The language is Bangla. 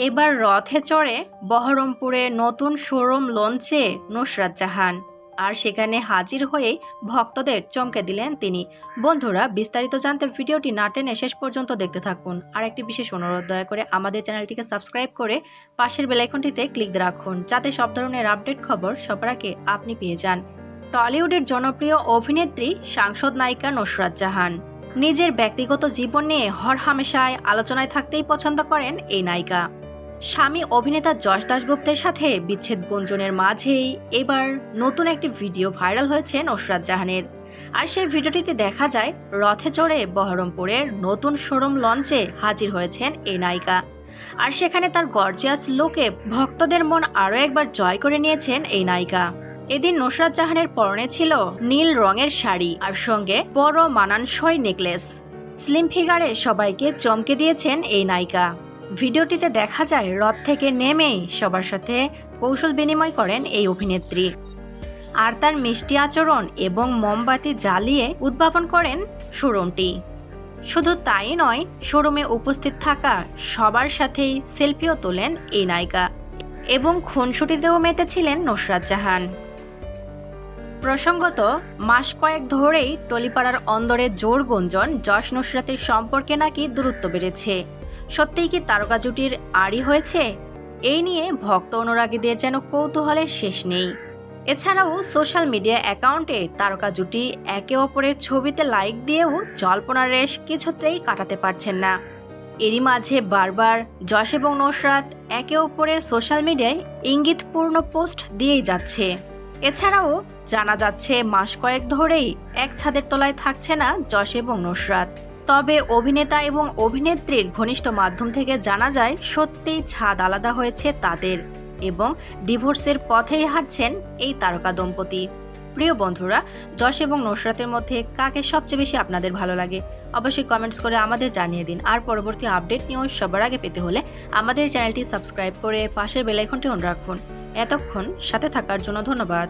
এবার রথে চড়ে বহরমপুরে নতুন শোরুম লঞ্চে নুসরাত জাহান। আর সেখানে হাজির হয়ে ভক্তদের চমকে দিলেন তিনি। বন্ধুরা, বিস্তারিত জানতে ভিডিওটি না টেনে শেষ পর্যন্ত দেখতে থাকুন। আর একটি বিশেষ অনুরোধ, দয়া করে আমাদের চ্যানেলটিকে সাবস্ক্রাইব করে পাশের বেলাইকনটিতে ক্লিক রাখুন, যাতে সব ধরনের আপডেট খবর সবার আপনি পেয়ে যান। টলিউডের জনপ্রিয় অভিনেত্রী, সাংসদ নায়িকা নুসরাত জাহান। নিজের ব্যক্তিগত জীবন নিয়ে হরহামেশায় আলোচনায় থাকতেই পছন্দ করেন এই নায়িকা। স্বামী অভিনেতা যশ দাশগুপ্তের সাথে বিচ্ছেদ গুঞ্জনের মাঝেই এবার নতুন একটি ভিডিও ভাইরাল হয়েছে নসরাত জাহানের। আর সেই ভিডিওটিতে দেখা যায়, রথে চড়ে বহরমপুরের নতুন শোরুম লঞ্চে হাজির হয়েছেন এই নায়িকা। আর সেখানে তার গর্জিয়াস লোকে ভক্তদের মন আরও একবার জয় করে নিয়েছেন এই নায়িকা। এদিন নুসরাত জাহানের পরনে ছিল নীল রঙের শাড়ি আর সঙ্গে বড় মানানসই নেকলেস। স্লিম ফিগারে সবাইকে চমকে দিয়েছেন এই নায়িকা। ভিডিওটিতে দেখা যায়, রথ থেকে নেমেই সবার সাথে কৌশল বিনিময় করেন এই অভিনেত্রী। আর তার মিষ্টি আচরণ এবং মোমবাতি জ্বালিয়ে উদ্ভাবন করেন শোরুমটি। শুধু তাই নয়, শোরুমে উপস্থিত থাকা সবার সাথেই সেলফিও তোলেন এই নায়িকা এবং খুনসুটিতেও মেতেছিলেন নুসরাত জাহান। প্রসঙ্গত, মাস কয়েক ধরেই টলিপাড়ার অন্দরে জোর গুঞ্জন যশ নুসরাতের সম্পর্কে নাকি দূরত্ব বেড়েছে। সত্যিই কি তারকা জুটির আড়ি হয়েছে? এই নিয়ে ভক্ত অনুরাগীদের যেন কৌতূহলের শেষ নেই। এছাড়াও সোশ্যাল মিডিয়া অ্যাকাউন্টে তারকা জুটি একে অপরের ছবিতে লাইক দিয়েও জল্পনার রেশ কিছুতেই কাটাতে পারছেন না। এরই মাঝে বারবার যশ এবং নসরাত একে অপরের সোশ্যাল মিডিয়ায় ইঙ্গিতপূর্ণ পোস্ট দিয়েই যাচ্ছে। এছাড়াও জানা যাচ্ছে, মাস কয়েক ধরেই এক ছাদের তলায় থাকছে না যশ এবং নসরাত। তবে অভিনেতা এবং অভিনেত্রীর ঘনিষ্ঠ মাধ্যম থেকে জানা যায়, সত্যিই ছাদ আলাদা হয়েছে তাদের এবং ডিভোর্সের পথেই হাঁটছেন এই তারকা দম্পতি। প্রিয় বন্ধুরা, যশ এবং নসরাতের মধ্যে কাকে সবচেয়ে বেশি আপনাদের ভালো লাগে? অবশ্যই কমেন্টস করে আমাদের জানিয়ে দিন। আর পরবর্তী আপডেট নিয়েও সবার আগে পেতে হলে আমাদের চ্যানেলটি সাবস্ক্রাইব করে পাশের বেলাইকনটি অন রাখুন। এতক্ষণ সাথে থাকার জন্য ধন্যবাদ।